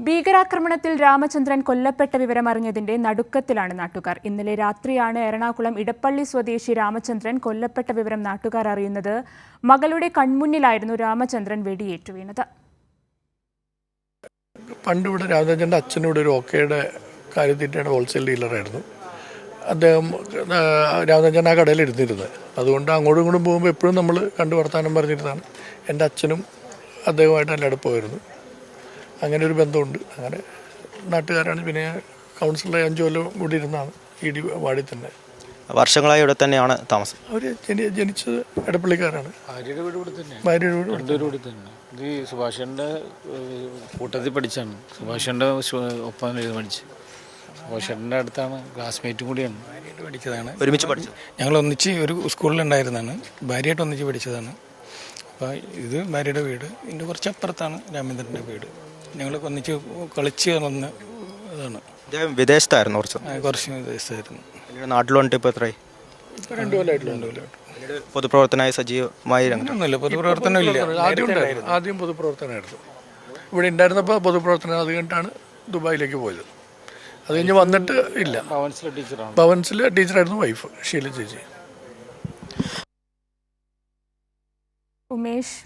ഭീകരാക്രമണത്തിൽ രാമചന്ദ്രൻ കൊല്ലപ്പെട്ട വിവരമറിഞ്ഞതിന്റെ നടുക്കത്തിലാണ് നാട്ടുകാർ. ഇന്നലെ രാത്രിയാണ് എറണാകുളം ഇടപ്പള്ളി സ്വദേശി രാമചന്ദ്രൻ കൊല്ലപ്പെട്ട വിവരം നാട്ടുകാർ അറിയുന്നത്. മകളുടെ കൺമുന്നിലായിരുന്നു രാമചന്ദ്രൻ വെടിയേറ്റു വീണത് പണ്ട് ഇവിടെ രാമചന്ദ്രന്റെ അച്ഛനോട് ഒരു ഓക്കെയുടെ കാര്യത്തിന്റെ ഹോൾസെയിൽ ഡീലറായിരുന്നു അദ്ദേഹം രാമചന്ദ്രൻ ആ കടയിൽ ഇരുന്നിരുന്നത്. അതുകൊണ്ട് അങ്ങോട്ടും ഇങ്ങോട്ടും പോകുമ്പോൾ എപ്പോഴും നമ്മൾ കണ്ടു വർത്താനം പറഞ്ഞിരുന്നതാണ്. എന്റെ അച്ഛനും അദ്ദേഹമായിട്ട് നല്ല അടുപ്പമായിരുന്നു അങ്ങനെ ഒരു ബന്ധമുണ്ട്. അങ്ങനെ നാട്ടുകാരാണ് പിന്നെ കൗൺസിലറെ അഞ്ചു കൊല്ലം കൂടി ഇരുന്നാണ് ഇ ഡി വാർഡിൽ തന്നെ. വർഷങ്ങളായി ഇവിടെ തന്നെയാണ് താമസം. അവർ ജനി ജനിച്ചത് എടപ്പള്ളിക്കാരാണ്. ഭാര്യയുടെ വീട് ഇവിടെ തന്നെ ഭാര്യയുടെ വീട് രണ്ടുപേരും ഇവിടെ തന്നെ ഇത് സുഭാഷന്റെ കൂട്ടത്തിൽ പഠിച്ചാണ്. സുഭാഷന്റെ ഒപ്പം എഴുതി പഠിച്ച്. സുഭാഷന്റെ അടുത്താണ് ക്ലാസ്മേറ്റും കൂടിയാണ്. ഭാര്യയായിട്ട് പഠിച്ചതാണ്. ഒരുമിച്ച് പഠിച്ചു. ഞങ്ങൾ ഒന്നിച്ച് ഒരു സ്കൂളിലുണ്ടായിരുന്നതാണ് ഭാര്യയായിട്ട് ഒന്നിച്ച് പഠിച്ചതാണ്. അപ്പോൾ ഇത് ഭാര്യയുടെ വീട്. ഇതിന്റെ കുറച്ച് അപ്പുറത്താണ് രാമേന്ദ്രന്റെ വീട്. ഞങ്ങൾ ഒന്നിച്ച് കളിച്ച് വന്ന ഇതാണ്. അദ്ദേഹം വിദേശത്തായിരുന്നു കുറച്ച് കുറച്ച് വിദേശത്തായിരുന്നു. പിന്നീട് നാട്ടിൽ വന്നിട്ട് ഇപ്പോൾ എത്രയായി? ഇപ്പോൾ രണ്ടു കൊല്ലമായിട്ടുള്ള പിന്നീട് പൊതുപ്രവർത്തനമായി സജീവമായി രംഗത്ത്. ഒന്നുമില്ല പൊതുപ്രവർത്തനം ഇല്ല ആദ്യം ഉണ്ടായിരുന്നു ആദ്യം പൊതുപ്രവർത്തനമായിരുന്നു ഇവിടെ ഉണ്ടായിരുന്നപ്പോൾ പൊതുപ്രവർത്തനം അത് കഴിഞ്ഞിട്ടാണ് ദുബായിലേക്ക് പോയത്. അത് കഴിഞ്ഞ് വന്നിട്ട് ഇല്ല. ഭവൻസിലെ ടീച്ചറാണ്. ഭവൻസിൽ ടീച്ചറായിരുന്നു വൈഫ് ഷീല ചേച്ചി. ഉമേഷ്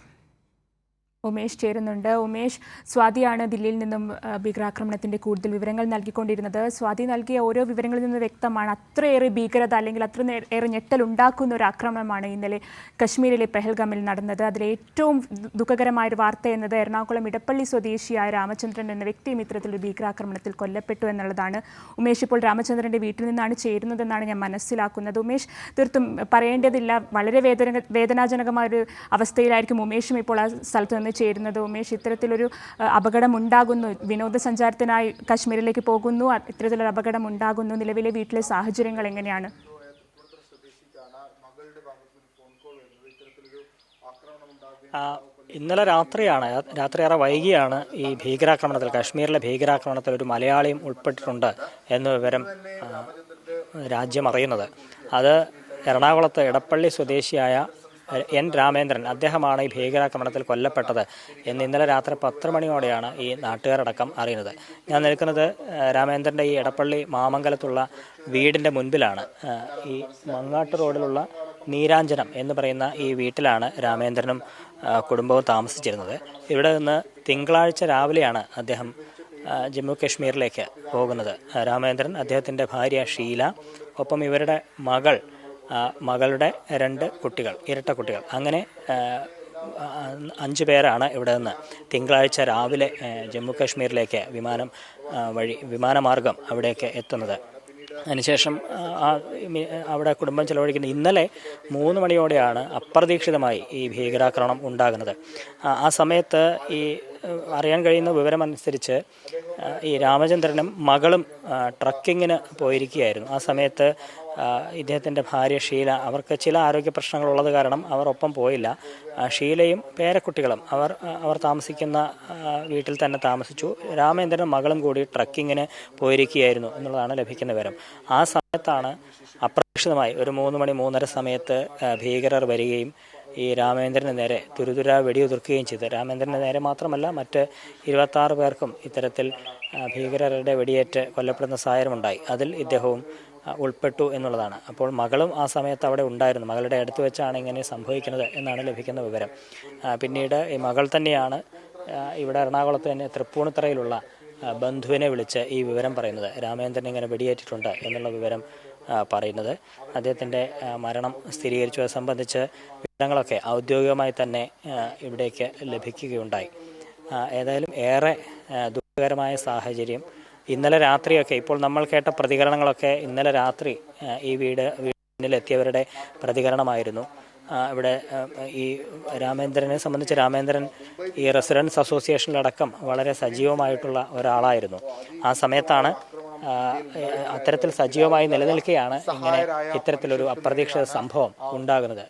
ഉമേഷ് ചേരുന്നുണ്ട്. ഉമേഷ് സ്വാതിയാണ് ദില്ലിയിൽ നിന്നും ഭീകരാക്രമണത്തിന്റെ കൂടുതൽ വിവരങ്ങൾ നൽകിക്കൊണ്ടിരുന്നത്. സ്വാതി നൽകിയ ഓരോ വിവരങ്ങളിൽ നിന്ന് വ്യക്തമാണ് അത്രയേറെ ഭീകരത അല്ലെങ്കിൽ അത്ര ഏറെ ഞെട്ടൽ ഉണ്ടാക്കുന്ന ഒരു ആക്രമണമാണ് ഇന്നലെ കശ്മീരിലെ പെഹൽഗാമിൽ നടന്നത്. അതിലെ ഏറ്റവും ദുഃഖകരമായ ഒരു വാർത്ത എന്നത് എറണാകുളം ഇടപ്പള്ളി സ്വദേശിയായ രാമചന്ദ്രൻ എന്ന വ്യക്തിയും ഒരു ഭീകരാക്രമണത്തിൽ കൊല്ലപ്പെട്ടു എന്നുള്ളതാണ്. ഉമേഷ് ഇപ്പോൾ രാമചന്ദ്രന്റെ വീട്ടിൽ നിന്നാണ് ചേരുന്നതെന്നാണ് ഞാൻ മനസ്സിലാക്കുന്നത്. ഉമേഷ് തീർത്തും പറയേണ്ടതില്ല വളരെ വേദന വേദനാജനകമായ ഒരു അവസ്ഥയിലായിരിക്കും ഉമേഷും ഇപ്പോൾ ആ സ്ഥലത്ത് നിന്ന് ചേരുന്നത് ഉമേഷ് ഇത്തരത്തിലൊരു അപകടമുണ്ടാകുന്നു. വിനോദസഞ്ചാരത്തിനായി കാശ്മീരിലേക്ക് പോകുന്നു. ഇത്തരത്തിലൊരു അപകടം ഉണ്ടാകുന്നു നിലവിലെ വീട്ടിലെ സാഹചര്യങ്ങൾ എങ്ങനെയാണ്? ഇന്നലെ രാത്രിയാണ് രാത്രിയേറെ വൈകിയാണ് ഈ ഭീകരാക്രമണത്തിൽ കാശ്മീരിലെ ഭീകരാക്രമണത്തിൽ ഒരു മലയാളിയും ഉൾപ്പെട്ടിട്ടുണ്ട് എന്ന വിവരം രാജ്യം അറിയുന്നത്. അത് എറണാകുളത്ത് ഇടപ്പള്ളി സ്വദേശിയായ എൻ രാമേന്ദ്രൻ അദ്ദേഹമാണ് ഈ ഭീകരാക്രമണത്തിൽ കൊല്ലപ്പെട്ടത് എന്ന് ഇന്നലെ രാത്രി പത്ത് മണിയോടെയാണ് ഈ നാട്ടുകാരടക്കം അറിയുന്നത്. ഞാൻ നിൽക്കുന്നത് രാമേന്ദ്രന്റെ ഈ ഇടപ്പള്ളി മാമംഗലത്തുള്ള വീടിന്റെ മുൻപിലാണ്. ഈ മങ്ങാട്ട് റോഡിലുള്ള നീരാഞ്ജനം എന്ന് പറയുന്ന ഈ വീട്ടിലാണ് രാമേന്ദ്രനും കുടുംബവും താമസിച്ചിരുന്നത്. ഇവിടെ നിന്ന് തിങ്കളാഴ്ച രാവിലെയാണ് അദ്ദേഹം ജമ്മു കാശ്മീരിലേക്ക് പോകുന്നത്. രാമേന്ദ്രൻ അദ്ദേഹത്തിന്റെ ഭാര്യ ഷീല ഒപ്പം ഇവരുടെ മകൾ മകളുടെ രണ്ട് കുട്ടികൾ ഇരട്ട കുട്ടികൾ. അങ്ങനെ അഞ്ച് പേരാണ് ഇവിടെ നിന്ന് തിങ്കളാഴ്ച രാവിലെ ജമ്മു കാശ്മീരിലേക്ക് വിമാനം വഴി വിമാനമാർഗം അവിടേക്ക് എത്തുന്നത്. അതിനുശേഷം ആ, അവിടെ കുടുംബം ചെലവഴിക്കുന്ന ഇന്നലെ മൂന്ന് മണിയോടെയാണ് അപ്രതീക്ഷിതമായി ഈ ഭീകരാക്രമണം ഉണ്ടാകുന്നത്. ആ, സമയത്ത് ഈ അറിയാൻ കഴിയുന്ന വിവരമനുസരിച്ച് ഈ രാമചന്ദ്രനും മകളും ട്രക്കിങ്ങിന് പോയിരിക്കുകയായിരുന്നു. ആ സമയത്ത് ഇദ്ദേഹത്തിന്റെ ഭാര്യ ഷീല അവർക്ക് ചില ആരോഗ്യ പ്രശ്നങ്ങളുള്ളത് കാരണം അവർ ഒപ്പം പോയില്ല. ഷീലയും പേരക്കുട്ടികളും അവർ അവർ താമസിക്കുന്ന വീട്ടിൽ തന്നെ താമസിച്ചു. രാമേന്ദ്രനും മകളും കൂടി ട്രക്കിങ്ങിന് പോയിരിക്കുകയായിരുന്നു എന്നുള്ളതാണ് ലഭിക്കുന്ന വിവരം. ആ സമയത്താണ് അപ്രതീക്ഷിതമായി ഒരു മൂന്ന് മണി മൂന്നര സമയത്ത് ഭീകരർ വരികയും ഈ രാമേന്ദ്രന് നേരെ തുരുതുര വെടിയുതിർക്കുകയും ചെയ്തു. രാമേന്ദ്രന് നേരെ മാത്രമല്ല മറ്റ് ഇരുപത്താറ് പേർക്കും ഇത്തരത്തിൽ ഭീകരരുടെ വെടിയേറ്റ് കൊല്ലപ്പെടുന്ന സാഹചര്യമുണ്ടായി. അതിൽ ഇദ്ദേഹവും ഉൾപ്പെട്ടു എന്നുള്ളതാണ്. അപ്പോൾ മകളും ആ സമയത്ത് അവിടെ ഉണ്ടായിരുന്നു. മകളുടെ അടുത്ത് വെച്ചാണ് ഇങ്ങനെ സംഭവിക്കുന്നത് എന്നാണ് ലഭിക്കുന്ന വിവരം. പിന്നീട് ഈ മകൾ തന്നെയാണ് ഇവിടെ എറണാകുളത്ത് തന്നെ തൃപ്പൂണിത്തറയിലുള്ള ബന്ധുവിനെ വിളിച്ച് ഈ വിവരം പറയുന്നത്. രാമേന്ദ്രൻ ഇങ്ങനെ വെടിയേറ്റിട്ടുണ്ട് എന്നുള്ള വിവരം പറയുന്നത്. അദ്ദേഹത്തിന്റെ മരണം സ്ഥിരീകരിച്ചത് സംബന്ധിച്ച് വിവരങ്ങളൊക്കെ ഔദ്യോഗികമായി തന്നെ ഇവിടേക്ക് ലഭിക്കുകയുണ്ടായി. ഏതായാലും ഏറെ ദുഃഖകരമായ സാഹചര്യം. ഇന്നലെ രാത്രിയൊക്കെ ഇപ്പോൾ നമ്മൾ കേട്ട പ്രതികരണങ്ങളൊക്കെ ഇന്നലെ രാത്രി ഈ വീട് വീടിനെത്തിയവരുടെ പ്രതികരണമായിരുന്നു. ഇവിടെ ഈ രാമേന്ദ്രനെ സംബന്ധിച്ച് രാമേന്ദ്രൻ ഈ റെസിഡൻസ് അസോസിയേഷനിലടക്കം വളരെ സജീവമായിട്ടുള്ള ഒരാളായിരുന്നു. ആ സമയത്താണ് അത്തരത്തിൽ സജീവമായി നിലനിൽക്കുകയാണ് ഇങ്ങനെ ഇത്തരത്തിലൊരു അപ്രതീക്ഷിത സംഭവം ഉണ്ടാകുന്നത്.